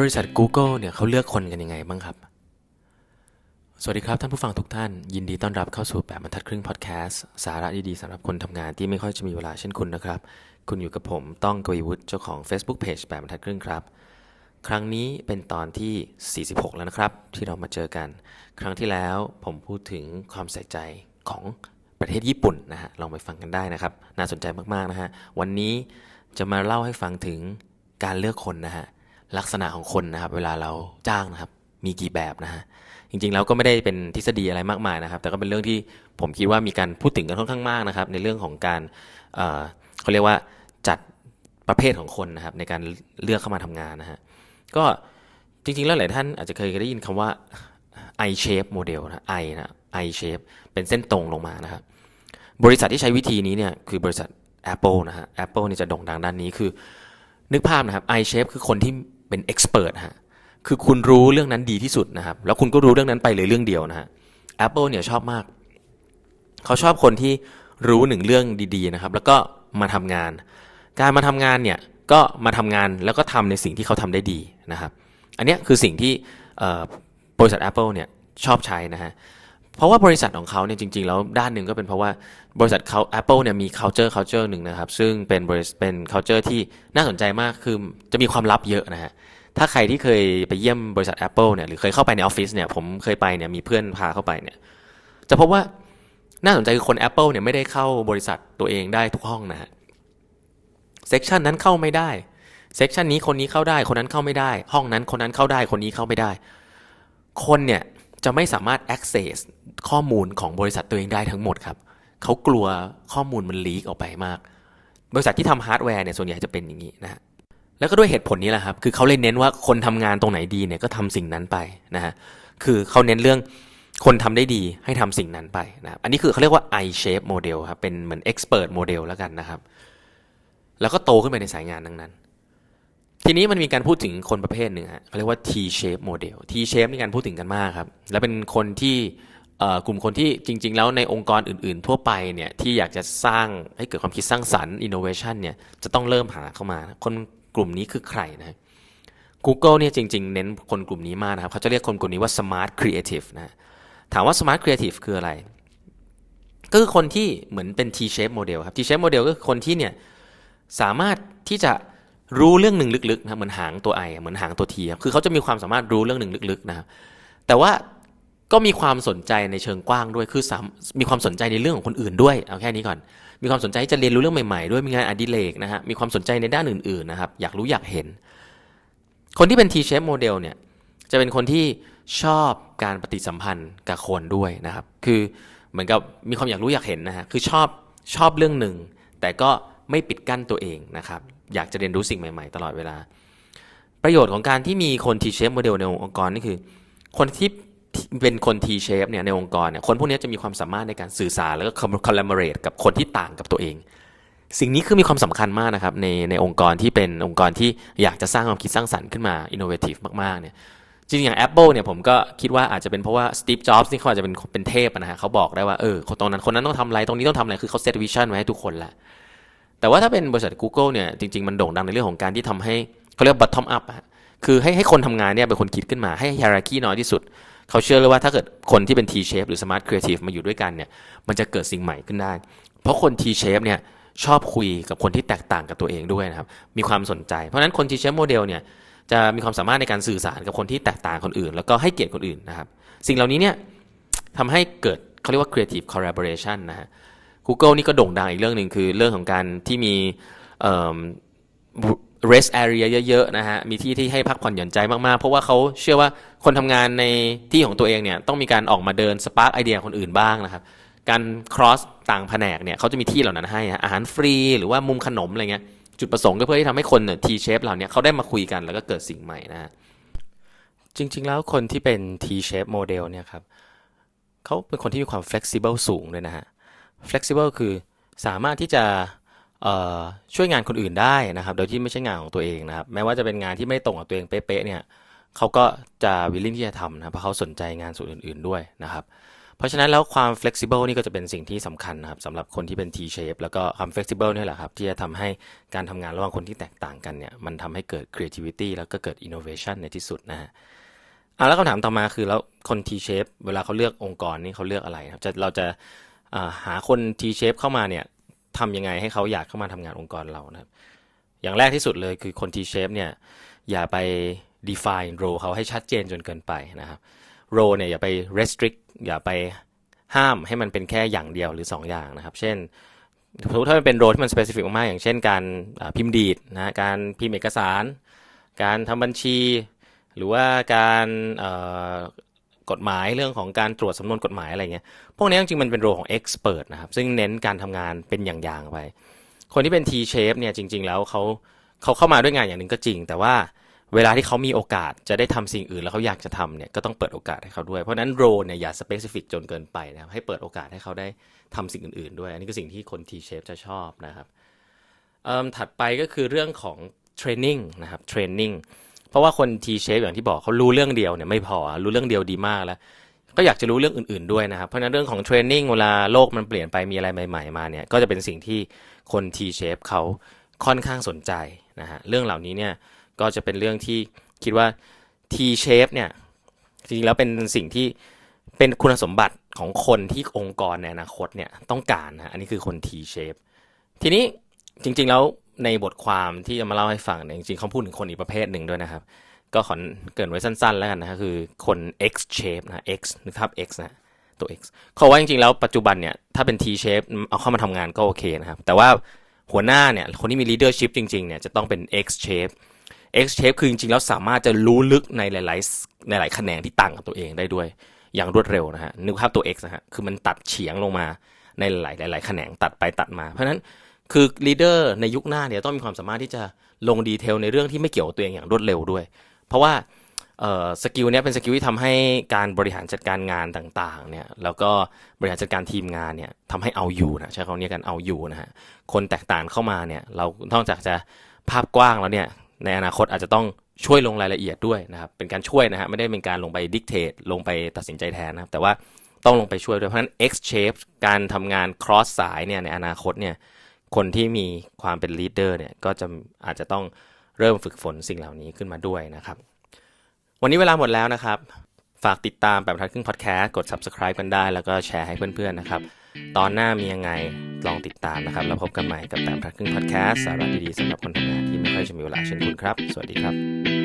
บริษัท Google เนี่ยเขาเลือกคนกันยังไงบ้างครับ สวัสดีครับ ท่านผู้ฟังทุกท่าน ยินดีต้อนรับเข้าสู่แบบบรรทัดครึ่งพอดแคสต์สาระดีๆสำหรับคนทำงานที่ไม่ค่อยจะมีเวลาเช่นคุณนะครับ คุณอยู่กับผมต้องกวีวุฒิเจ้าของ Facebook Page แบบบรรทัดครึ่งครับ ครั้งนี้เป็นตอนที่ 46 แล้วนะครับ ที่เรามาเจอกัน ครั้งที่แล้วผมพูดถึงความใส่ใจของประเทศญี่ปุ่นนะฮะลองไปฟังกันได้นะครับ น่าสนใจมากๆนะฮะวันนี้จะมาเล่าให้ฟังถึงการเลือกคนนะฮะ ลักษณะของคนนะครับ เวลาเราจ้างนะครับ มีกี่แบบนะฮะจริงๆแล้วก็ไม่ได้เป็นทฤษฎีอะไรมากมายนะครับ แต่ก็เป็นเรื่องที่ผมคิดว่ามีการพูดถึงกันค่อนข้างมากนะครับ ในเรื่องของการเเขาเรียกว่าจัดประเภทของคนนะครับ ในการเลือกเข้ามาทำงานนะฮะก็จริงๆแล้วหลายท่านอาจจะเคยได้ยินคำว่า I shape model นะ I นะ I shape เป็นเส้นตรงลงมานะครับ บริษัทที่ใช้วิธีนี้เนี่ยคือบริษัท Apple นะฮะ Apple นี่จะโด่งดังด้านนี้คือ นึกภาพนะครับ I shape คือคนที่ เป็น expert ฮะคือคุณรู้เรื่องนั้นดีที่สุดนะครับ แล้วคุณก็รู้เรื่องนั้นไปเลยเรื่องเดียวนะฮะ Apple เนี่ยชอบมาก เขาชอบคนที่รู้หนึ่งเรื่องดีๆนะครับ แล้วก็มาทำงาน การมาทำงานเนี่ยก็มาทำงานแล้วก็ทำในสิ่งที่เขาทำได้ดีนะครับ อันนี้คือสิ่งที่บริษัท Apple เนี่ยชอบใช้นะฮะ เพราะว่าบริษัทของเขาเนี่ยจริงๆแล้วด้านหนึ่งก็เป็นเพราะว่าบริษัทเขา Apple เนี่ยมี culture culture หนึ่งนะครับ ซึ่งเป็นบริษัทเป็น culture ที่น่าสนใจมากคือจะมีความลับเยอะนะฮะถ้าใครที่เคยไปเยี่ยมบริษัท Apple เนี่ยหรือเคยเข้าไปในออฟฟิศเนี่ยผมเคยไปเนี่ยมีเพื่อนพาเข้าไปเนี่ยจะพบว่าน่าสนใจคือคน Apple เนี่ยไม่ได้เข้าบริษัทตัวเองได้ทุกห้องนะฮะเซกชันนั้นเข้าไม่ได้เซกชันนี้คนนี้เข้าได้ คนนั้นเข้าไม่ได้ ห้องนั้นคนนั้นเข้าได้คนนี้เข้าไม่ได้ คนเนี่ย จะไม่สามารถ access ข้อมูลของบริษัทตัวเองได้ทั้งหมดครับเขากลัวข้อมูลมันลีกออกไปมาก บริษัทที่ทำฮาร์ดแวร์เนี่ยส่วนใหญ่จะเป็นอย่างนี้นะฮะแล้วก็ด้วยเหตุผลนี้แหละครับ คือเขาเลยเน้นว่าคนทำงานตรงไหนดีเนี่ยก็ทำสิ่งนั้นไปนะฮะ คือเขาเน้นเรื่องคนทำได้ดีให้ทำสิ่งนั้นไปนะครับ อันนี้คือเขาเรียกว่า I shape model ครับ เป็นเหมือน expert model แล้วกันนะครับ แล้วก็โตขึ้นไปในสายงานดังนั้น ทีนี้มันมีการพูดถึงคนประเภทหนึ่งฮะเขาเรียกว่า T shape model T shape มีการพูดถึงกันมากครับ และเป็นคนที่กลุ่มคนที่จริง ๆ แล้วในองค์กรอื่น ๆ ทั่วไปเนี่ยที่อยากจะสร้างให้เกิดความคิดสร้างสรรค์ innovation เนี่ยจะต้องเริ่มหาเข้ามา คนกลุ่มนี้คือใครนะ Google เนี่ยจริง ๆ เน้นคนกลุ่มนี้มากนะครับ เขาจะเรียกคนกลุ่มนี้ว่า smart creative นะฮะถามว่า smart creative คืออะไร ก็คือคนที่เหมือนเป็น T shape model ครับ T shape model ก็คือคนที่เนี่ยสามารถที่จะ รู้เรื่องหนึ่งลึกๆนะครับเหมือนหางตัวไอเหมือนหางตัวทีครับคือเขาจะมีความสามารถรู้เรื่องหนึ่งลึกๆนะครับแต่ว่าก็มีความสนใจในเชิงกว้างด้วยคือสามมีความสนใจในเรื่องของคนอื่นด้วยเอาแค่นี้ก่อน มีความสนใจจะเรียนรู้เรื่องใหม่ๆ ด้วยมีงานอดิเรกนะฮะมีความสนใจในด้านอื่นๆนะครับอยากรู้อยากเห็น คนที่เป็น T-shape model เนี่ยจะเป็นคนที่ชอบการปฏิสัมพันธ์กับคนด้วยนะครับ คือเหมือนกับมีความอยากรู้อยากเห็นนะฮะคือชอบชอบเรื่องหนึ่งแต่ก็ ไม่ปิดกั้นตัวเองนะครับ อยากจะเรียนรู้สิ่งใหม่ๆ ตลอดเวลา ประโยชน์ของการที่มีคน T-shape model ในองค์กรนี่คือ คนที่เป็นคน T-shape เนี่ยในองค์กรเนี่ยคนพวกนี้จะมีความสามารถในการสื่อสารแล้วก็ collaborate กับคนที่ต่างกับตัวเอง สิ่งนี้คือมีความสำคัญมากนะครับในในองค์กรที่เป็นองค์กรที่อยากจะสร้างความคิดสร้างสรรค์ขึ้นมา innovative มากๆเนี่ยจริงๆอย่าง Apple เนี่ยผมก็คิดว่าอาจจะเป็นเพราะว่า Steve Jobs นี่เขาอาจจะเป็นเป็นเทพนะฮะเขาบอกได้ว่าเออคนตรงนั้นคนนั้นต้องทำอะไรตรงนี้ต้องทำอะไรคือเขา set vision ไว้ให้ทุกคนแหละ แต่ว่าถ้าเป็นบริษัท Google เนี่ยจริง ๆ มันโด่งดังในเรื่องของการที่ทำให้เขาเรียก bottom up อะคือให้ให้คนทำงานเนี่ยเป็นคนคิดขึ้นมาให้ hierarchy น้อยที่สุด เขาเชื่อเลยว่าถ้าเกิดคนที่เป็น T shape หรือ smart creative มาอยู่ด้วยกันเนี่ยมันจะเกิดสิ่งใหม่ขึ้นได้ เพราะคน T shape เนี่ยชอบคุยกับคนที่แตกต่างกับตัวเองด้วยนะครับมีความสนใจ เพราะฉะนั้นคน T shape model เนี่ยจะมีความสามารถในการสื่อสารกับคนที่แตกต่างคนอื่น แล้วก็ให้เกียรติคนอื่นนะครับสิ่งเหล่านี้เนี่ยทำให้เกิดเขาเรียกว่า creative collaboration นะฮะ Google นี่ก็โด่งดังอีกเรื่องหนึ่งคือเรื่องของการที่มี rest area เยอะๆนะฮะ มีที่ที่ให้พักผ่อนหย่อนใจมากๆ เพราะว่าเขาเชื่อว่าคนทำงานในที่ของตัวเองเนี่ยต้องมีการออกมาเดินสปาร์กไอเดียคนอื่นบ้างนะครับ การ cross ต่างแผนกเนี่ยเขาจะมีที่เหล่านั้นให้อาหารฟรีหรือว่ามุมขนมอะไรเงี้ยจุดประสงค์ก็เพื่อที่ทำให้คนเนี่ย T shape เหล่านี้เขาได้มาคุยกันแล้วก็เกิดสิ่งใหม่นะฮะจริง ๆ แล้วคนที่เป็น T shape model เนี่ยครับเขาเป็นคนที่มีความ flexible สูงด้วยนะฮะ flexible คือสามารถที่จะช่วยงานคนอื่นได้นะครับ โดยที่ไม่ใช่งานของตัวเองนะครับ แม้ว่าจะเป็นงานที่ไม่ตรงกับตัวเองเป๊ะๆเนี่ยเขาก็จะ willing ที่จะทำนะเพราะเขาสนใจงานส่วนอื่น ๆด้วยนะครับ เพราะฉะนั้นแล้วความ flexible นี่ก็จะเป็นสิ่งที่สำคัญนะครับสำหรับคนที่เป็น T shape แล้วก็ความ flexible นี่แหละครับ ที่จะทำให้การทำงานระหว่างคนที่แตกต่างกันเนี่ยมันทำให้เกิด creativity แล้วก็เกิด innovation ในที่สุดนะฮะอะแล้วคำถามต่อมาคือแล้วคน T shape เวลาเขาเลือกองค์กรนี่เขาเลือกอะไรครับจะเราจะ หาคน T shape เข้ามาเนี่ยทำยังไงให้เขาอยากเข้ามาทำงานองค์กรเรานะครับ อย่างแรกที่สุดเลยคือคน T shape เนี่ยอย่าไป define role เขาให้ชัดเจนจนเกินไปนะครับ role เนี่ยอย่าไป restrict อย่าไปห้ามให้มันเป็นแค่อย่างเดียวหรือ 2 อย่างนะครับ เช่นสมมติถ้ามันเป็น role ที่มัน specific มากๆอย่างเช่นการพิมพ์ดีดนะการพิมพ์เอกสาร การทำบัญชี หรือว่าการ กฎหมายเรื่องของการตรวจสำนวนกฎหมายอะไรเงี้ย พวกนี้จริงๆมันเป็นโรของ expert นะครับ ซึ่งเน้นการทำงานเป็นอย่างๆไป คนที่เป็น T shape เนี่ยจริง ๆ แล้วเขาเขาเข้ามาด้วยงานอย่างหนึ่งก็จริง แต่ว่าเวลาที่เขามีโอกาสจะได้ทำสิ่งอื่นแล้วเขาอยากจะทำเนี่ยก็ต้องเปิดโอกาสให้เขาด้วย เพราะนั้นโรเนี่ยอย่า specific จนเกินไปนะครับให้เปิดโอกาสให้เขาได้ทำสิ่งอื่นๆด้วย อันนี้คือสิ่งที่คน T shape จะชอบนะครับถัดไปก็คือเรื่องของ training นะครับ training เพราะว่าคน T shape อย่างที่บอกเขารู้เรื่องเดียวเนี่ยไม่พอรู้เรื่องเดียวดีมากแล้วก็อยากจะรู้เรื่องอื่นๆด้วยนะครับ เพราะฉะนั้นเรื่องของเทรนนิ่งเวลาโลกมันเปลี่ยนไปมีอะไรใหม่ ๆ มาเนี่ยก็จะเป็นสิ่งที่คน T shape เขาค่อนข้างสนใจนะฮะเรื่องเหล่านี้เนี่ยก็จะเป็นเรื่องที่คิดว่า T shape เนี่ยจริงๆแล้วเป็นสิ่งที่เป็นคุณสมบัติของคนที่องค์กรในอนาคตเนี่ยต้องการนะอันนี้คือคน T shape ทีนี้จริงๆแล้ว ในบทความที่จะมาเล่าให้ฟังเนี่ยจริงๆเขาพูดถึงคนอีกประเภทหนึ่งด้วยนะครับ ก็ขอเกินไว้สั้นๆ แล้วกันนะคือคน X shape นะ X นึกภาพ X นะตัว X เขาว่าจริงๆแล้วปัจจุบันเนี่ยถ้าเป็น T shape เอาเข้ามาทำงานก็โอเคนะครับ แต่ว่าหัวหน้าเนี่ยคนที่มี leadership จริงๆเนี่ยจะต้องเป็น X shape X shape คือจริงๆแล้วสามารถจะรู้ลึกในหลายๆในหลายแขนงที่ต่างกับตัวเองได้ด้วย อย่างรวดเร็วนะฮะนึกภาพตัว X นะฮะคือมันตัดเฉียงลงมาในหลายๆหลายๆแขนงตัดไปตัดมา เพราะฉะนั้น คือ leader ในยุคหน้าเนี่ยต้องมีความสามารถที่จะลงดีเทลในเรื่องที่ไม่เกี่ยวกับตัวเองอย่างรวดเร็วด้วย เพราะว่าสกิลเนี้ยเป็นสกิลที่ทำให้การบริหารจัดการงานต่างๆเนี่ยแล้วก็บริหารจัดการทีมงานเนี่ยทำให้เอาอยู่นะใช้คำนี้กันเอาอยู่นะฮะคนแตกต่างเข้ามาเนี่ยเรานอกจากจะภาพกว้างแล้วเนี่ยในอนาคตอาจจะต้องช่วยลงรายละเอียดด้วยนะครับเป็นการช่วยนะฮะไม่ได้เป็นการลงไปดิกเทตลงไปตัดสินใจแทนนะครับแต่ว่าต้องลงไปช่วยด้วยเพราะฉะนั้น X shape การทำงาน cross สายเนี่ยในอนาคตเนี่ย คนที่มีความเป็นลีดเดอร์เนี่ยก็จะอาจจะต้องเริ่มฝึกฝนสิ่งเหล่านี้ขึ้นมาด้วยนะครับ วันนี้เวลาหมดแล้วนะครับ ฝากติดตามแบบทัดครึ่งพอดแคสต์กด subscribe กันได้ แล้วก็แชร์ให้เพื่อนๆนะครับ ตอนหน้ามียังไงลองติดตามนะครับ แล้วพบกันใหม่กับแบบทัดครึ่งพอดแคสต์สาระดีๆสำหรับคนทำงานที่ไม่ค่อยจะมีเวลาเช่นคุณครับ สวัสดีครับ